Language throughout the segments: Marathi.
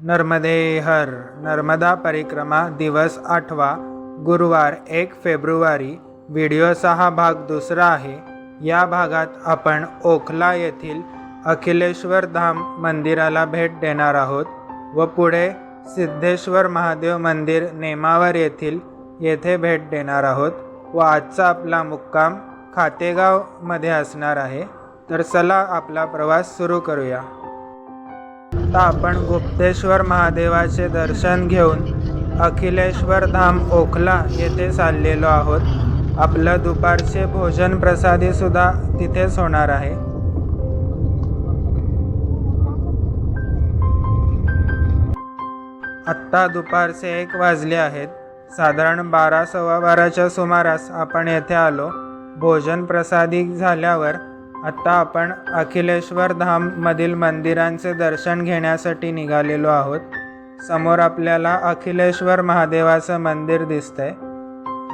नर्मदे हर नर्मदा परिक्रमा दिवस आठवा गुरुवार एक फेब्रुवारी व्हिडिओचा हा भाग दुसरा आहे. या भागात आपण ओखला येथील अखिलेश्वर धाम मंदिराला भेट देणार आहोत व पुढे सिद्धेश्वर महादेव मंदिर नेमावर येथील येथे भेट देणार आहोत व आजचा आपला मुक्काम खातेगावमध्ये असणार आहे. तर चला आपला प्रवास सुरू करूया. आता आपण गुप्तेश्वर महादेवाचे दर्शन घेऊन अखिलेश्वर धाम ओखला येथे चाललेलो आहोत. आपलं दुपारचे भोजन प्रसादी सुद्धा तिथेच होणार आहे. आत्ता दुपारचे एक वाजले आहेत. साधारण बारा सव्वा बाराच्या सुमारास आपण येथे आलो. भोजन प्रसादी झाल्यावर आत्ता आपण अखिलेश्वर धाममधील मंदिरांचे दर्शन घेण्यासाठी निघालेलो आहोत. समोर आपल्याला अखिलेश्वर महादेवाचं मंदिर दिसतंय.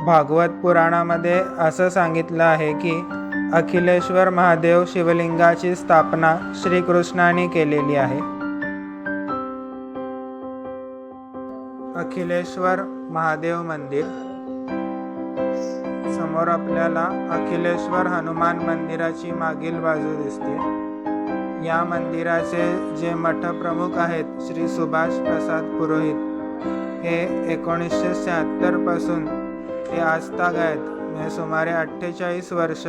भागवत पुराणामध्ये असं सांगितलं आहे की अखिलेश्वर महादेव शिवलिंगाची स्थापना श्रीकृष्णाने केलेली आहे. अखिलेश्वर महादेव मंदिर समोर आपल्याला अखिलेश्वर हनुमान मंदिराची मागील बाजू दिसते. या मंदिराचे जे मठप्रमुख आहेत श्री सुभाष प्रसाद पुरोहित हे एकोणीसशे शहात्तरपासून ते आजतागायत म्हणजे सुमारे अठ्ठेचाळीस वर्ष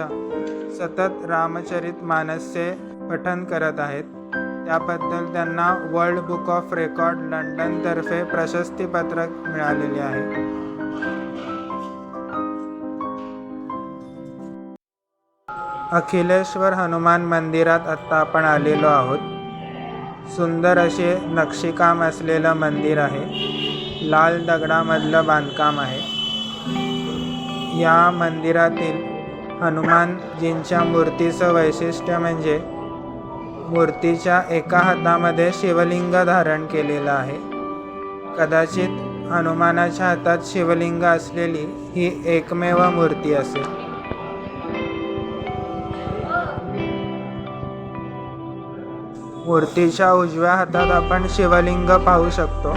सतत रामचरित मानसचे पठन करत आहेत. त्याबद्दल त्यांना वर्ल्ड बुक ऑफ रेकॉर्ड लंडनतर्फे प्रशस्तीपत्रक मिळालेले आहे. अखिलेश्वर हनुमान मंदिरात आत्ता आपण आलेलो आहोत. सुंदर असे नक्षीकाम असलेलं मंदिर आहे. लाल दगडामधलं बांधकाम आहे. या मंदिरातील हनुमानजींच्या मूर्तीचं वैशिष्ट्य म्हणजे मूर्तीच्या एका हातामध्ये शिवलिंग धारण केलेलं आहे. कदाचित हनुमानाच्या हातात शिवलिंग असलेली ही एकमेव मूर्ती असेल. मूर्तीच्या उजव्या हातात आपण शिवलिंग पाहू शकतो.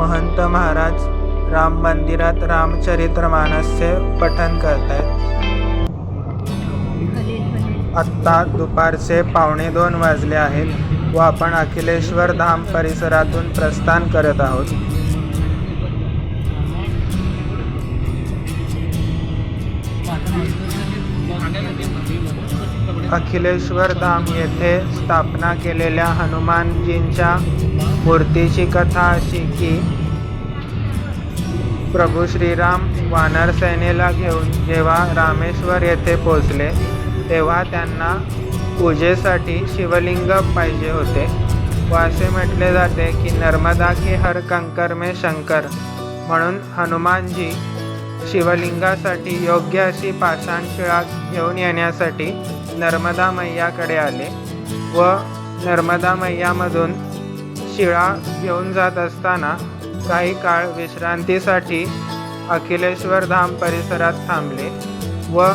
महंत महाराज राम मंदिरात रामचरित्र मानसचे पठन करतायत. आत्ता दुपारचे पावणे दोन वाजले आहेत व आपण अखिलेश्वर धाम परिसरातून प्रस्थान करत आहोत. अखिलेश्वर धाम येथे स्थापना केलेल्या हनुमानजींच्या मूर्तीची कथा अशी की प्रभू श्रीराम वानर सेनेला घेऊन जेव्हा रामेश्वर येथे पोचले तेव्हा त्यांना पूजेसाठी शिवलिंग पाहिजे होते. व असे म्हटले जाते की नर्मदा की हर कंकर में शंकर. म्हणून हनुमानजी शिवलिंगासाठी योग्य अशी पाषाण शिळा घेऊन येण्यासाठी नर्मदा मैयाकडे आले व नर्मदा मैयामधून शिळा घेऊन जात असताना काही काळ विश्रांतीसाठी अखिलेश्वर धाम परिसरात थांबले व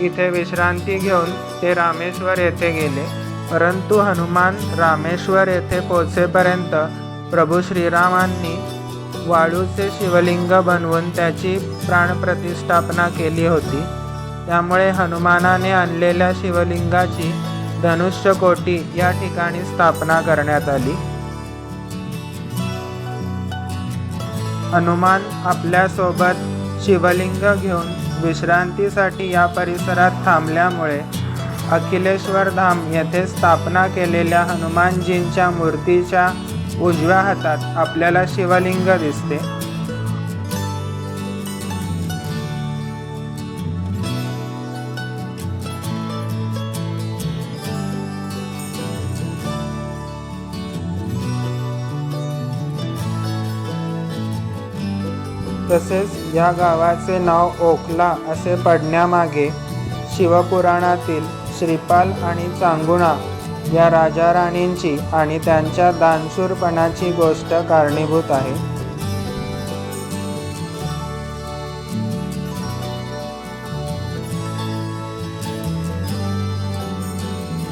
इथे विश्रांती घेऊन ते रामेश्वर येथे गेले. परंतु हनुमान रामेश्वर येथे पोचेपर्यंत प्रभू श्रीरामांनी वाळूचे शिवलिंग बनवून त्याची प्राणप्रतिष्ठापना केली होती. त्यामुळे हनुमानाने आणलेल्या शिवलिंगाची धनुष्यकोटी या ठिकाणी स्थापना करण्यात आली. हनुमान आपल्यासोबत शिवलिंग घेऊन विश्रांतीसाठी या परिसरात थांबल्यामुळे अखिलेश्वर धाम येथे स्थापना केलेल्या हनुमानजींच्या मूर्तीच्या उजव्या हातात आपल्याला शिवलिंग दिसते. तसेच या गावाचे नाव ओखला असे पडण्यामागे शिवपुराणातील श्रीपाल आणि चांगुणा या राजा राणींची आणि त्यांच्या दानशूरपणाची गोष्ट कारणीभूत आहे.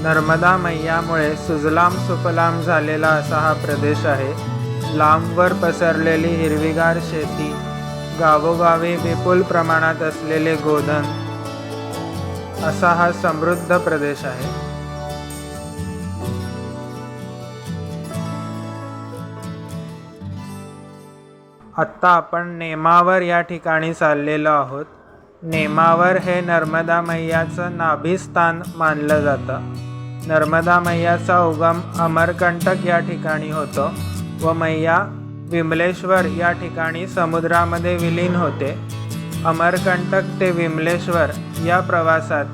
नर्मदा मैयामुळे सुजलाम सुफलाम झालेला असा हा प्रदेश आहे. लांबवर पसरलेली हिरवीगार शेती गावोगावी विपुल प्रमाणात असलेले गोधन. असा हा समृद्ध प्रदेश आहे. आत्ता आपण नेमावर या ठिकाणी चाललेलो आहोत. नेमावर हे नर्मदा मैयाचं नाभिस्थान मानलं जातं. नर्मदा मैयाचा उगम अमरकंटक या ठिकाणी होतो व मैया विमलेश्वर या ठिकाणी समुद्रामध्ये विलीन होते. अमरकंटक ते विमलेश्वर या प्रवासात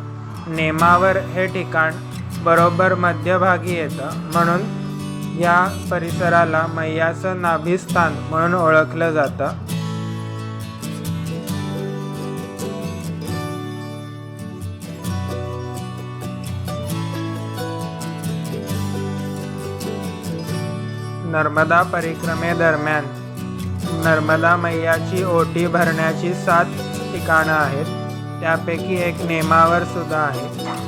नेमावर हे ठिकाण बरोबर मध्यभागी येतं. म्हणून या परिसराला मैयाचं नाभिस्थान म्हणून ओळखलं जातं. नर्मदा परिक्रमेदरम्यान नर्मदा मैयाची ओटी भरण्याची सात ठिकाणं आहेत. त्यापैकी एक नेमावर सुद्धा आहे.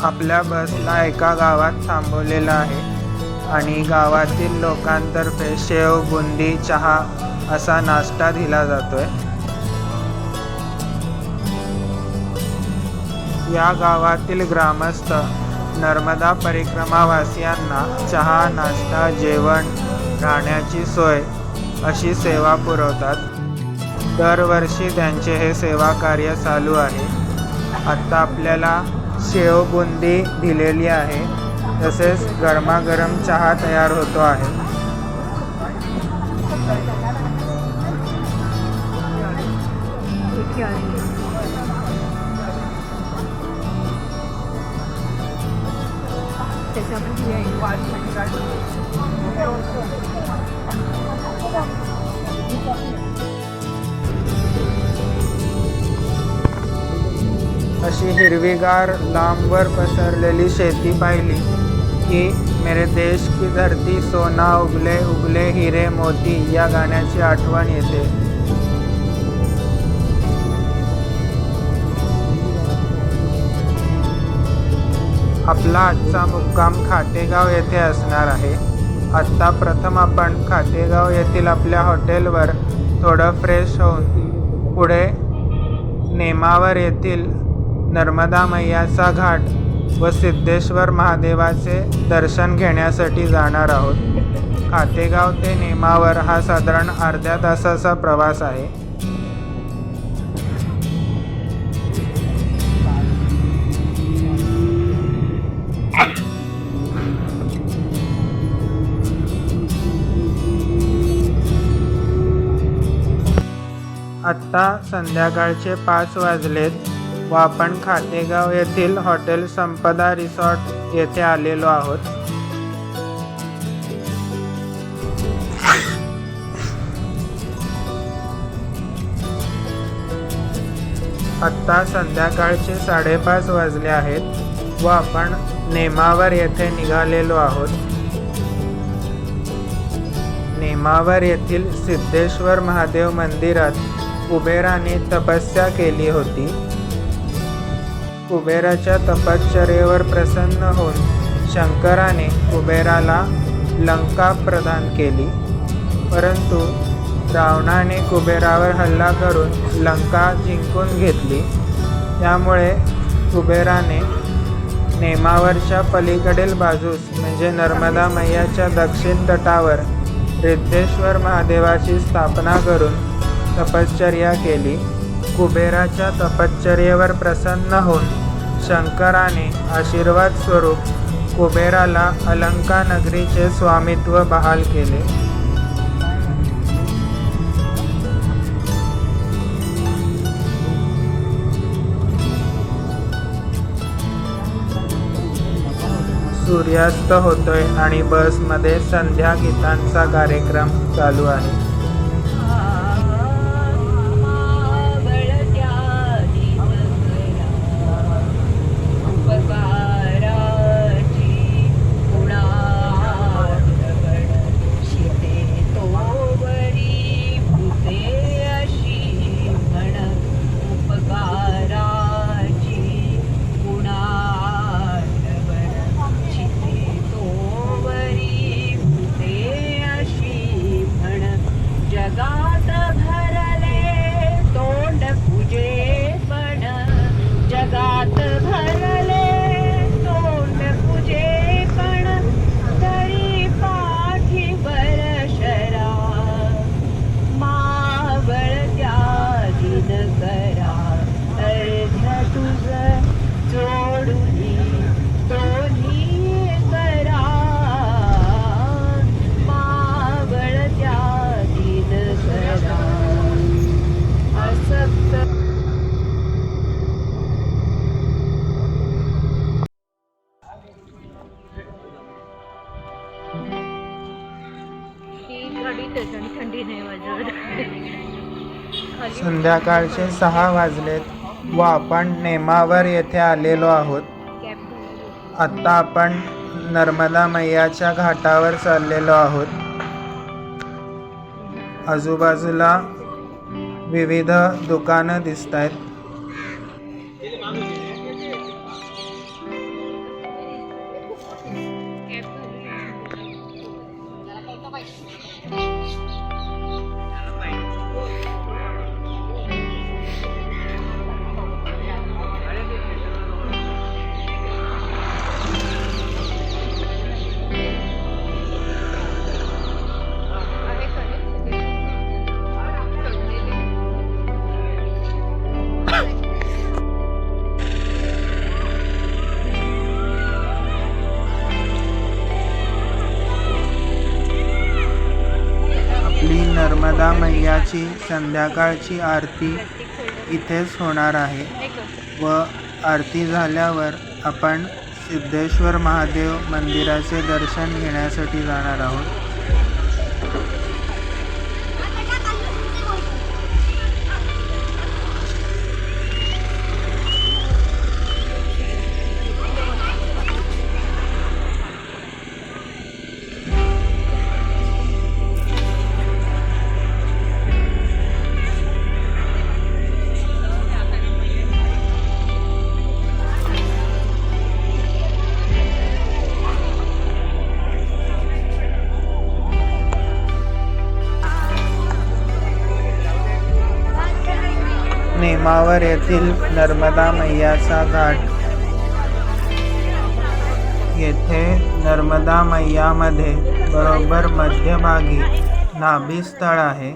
आपल्या बसला एका गावात थांबवलेलं आहे आणि गावातील लोकांतर्फे शेव बुंदी चहा असा नाश्ता दिला जातोय. या गावातील ग्रामस्थ नर्मदा परिक्रमावासियांना चहा नाश्ता जेवण राहण्याची सोय अशी सेवा पुरवतात. दरवर्षी त्यांचे हे सेवा कार्य चालू आहे. आत्ता आपल्याला शेव बुंदी दिलेली आहे. तसेच गरमागरम चहा तयार होतो आहे. अशी हिरवीगार लांबवर पसरलेली शेती पाहिली की मेरे देश की धरती सोना उगले उगले हिरे मोती या गाण्याची आठवण येते. आपला आजचा मुक्काम खातेगाव येथे असणार आहे. आत्ता प्रथम आपण खातेगाव येथील आपल्या हॉटेलवर थोडं फ्रेश होऊन पुढे नेमावर येथील नर्मदा मैयाचा घाट व सिद्धेश्वर महादेवाचे दर्शन घेण्यासाठी जाणार आहोत. खातेगाव ते नेमावर हा साधारण अर्ध्या तासाचा प्रवास आहे. आत्ता संध्याकाळचे पाच वाजलेत. व आपण खातेगाव येथील हॉटेल संपदा रिसॉर्ट येथे आलेलो आहोत. आत्ता संध्याकाळचे साडेपाच वाजले आहेत. व आपण नेमावर येथे निघालेलो आहोत. नेमावर येथील सिद्धेश्वर महादेव मंदिरात कुबेराने तपस्या केली होती. कुबेराच्या तपश्चर्येवर प्रसन्न होऊन शंकराने कुबेराला लंका प्रदान केली. परंतु रावणाने कुबेरावर हल्ला करून लंका जिंकून घेतली. त्यामुळे कुबेराने नेमावरच्या पलीकडील बाजूस म्हणजे नर्मदा मैयाच्या दक्षिण तटावर रिद्धेश्वर महादेवाची स्थापना करून तपश्चर्या केली. कुबेराच्या तपश्चर्येवर प्रसन्न होऊन शंकराने आशीर्वाद स्वरूप कुबेराला अलंका नगरीचे स्वामित्व बहाल केले. सूर्यास्त होतोय आणि बसमध्ये संध्या गीतांचा कार्यक्रम चालू आहे. थंडी नाही वाजत. संध्याकाळचे सहा वाजलेत. व आपण नेमावर येथे आलेलो आहोत. आत्ता आपण नर्मदा मैयाच्या घाटावर चाललेलो आहोत. आजूबाजूला विविध दुकानं दिसत आहेत नर्मदा मैयाची संध्याकाळची आरती इथेच होणार आहे. व आरती झाल्यावर आपण सिद्धेश्वर महादेव मंदिराचे दर्शन घेण्यासाठी जाणार आहोत. नेमावर येथील नर्मदा मैयाचा घाट. येथे नर्मदा मैयामध्ये बरोबर मध्यभागी नाभिस्थळ आहे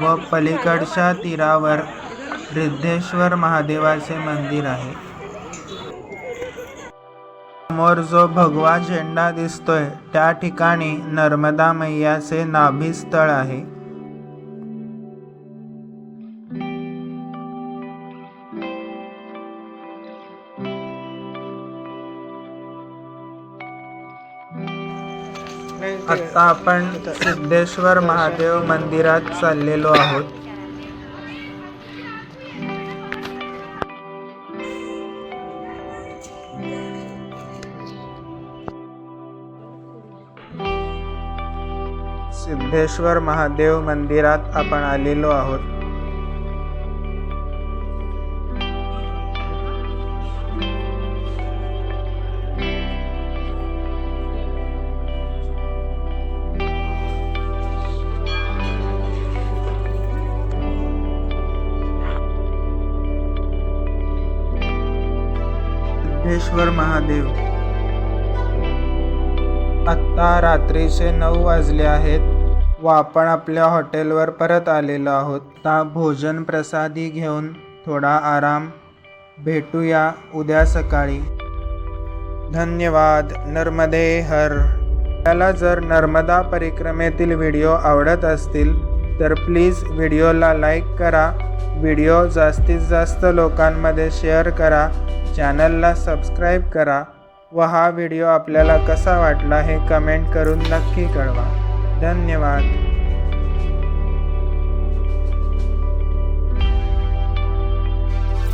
व पलीकडच्या तीरावर रिद्धेश्वर महादेवाचे मंदिर आहे. समोर जो भगवा झेंडा दिसतोय त्या ठिकाणी नर्मदा मैयाचे नाभिस्थळ आहे. आता आपण सिद्धेश्वर महादेव मंदिरात चाललेलो आहोत. सिद्धेश्वर महादेव मंदिरात आपण आलेलो आहोत. ज्ञानेश्वर महादेव. आत्ता रात्रीचे नऊ वाजले आहेत. व आपण आपल्या हॉटेलवर परत आलेलो आहोत. आता भोजन प्रसादी घेऊन थोडा आराम भेटूया उद्या सकाळी. धन्यवाद नर्मदे हर. त्याला जर नर्मदा परिक्रमेतील व्हिडिओ आवडत असतील तर प्लीज व्हिडिओला लाईक करा. व्हिडिओ जास्तीत जास्त लोकांमध्ये शेअर करा. चॅनलला सबस्क्राईब करा. व हा व्हिडिओ आपल्याला कसा वाटला हे कमेंट करून नक्की कळवा. धन्यवाद.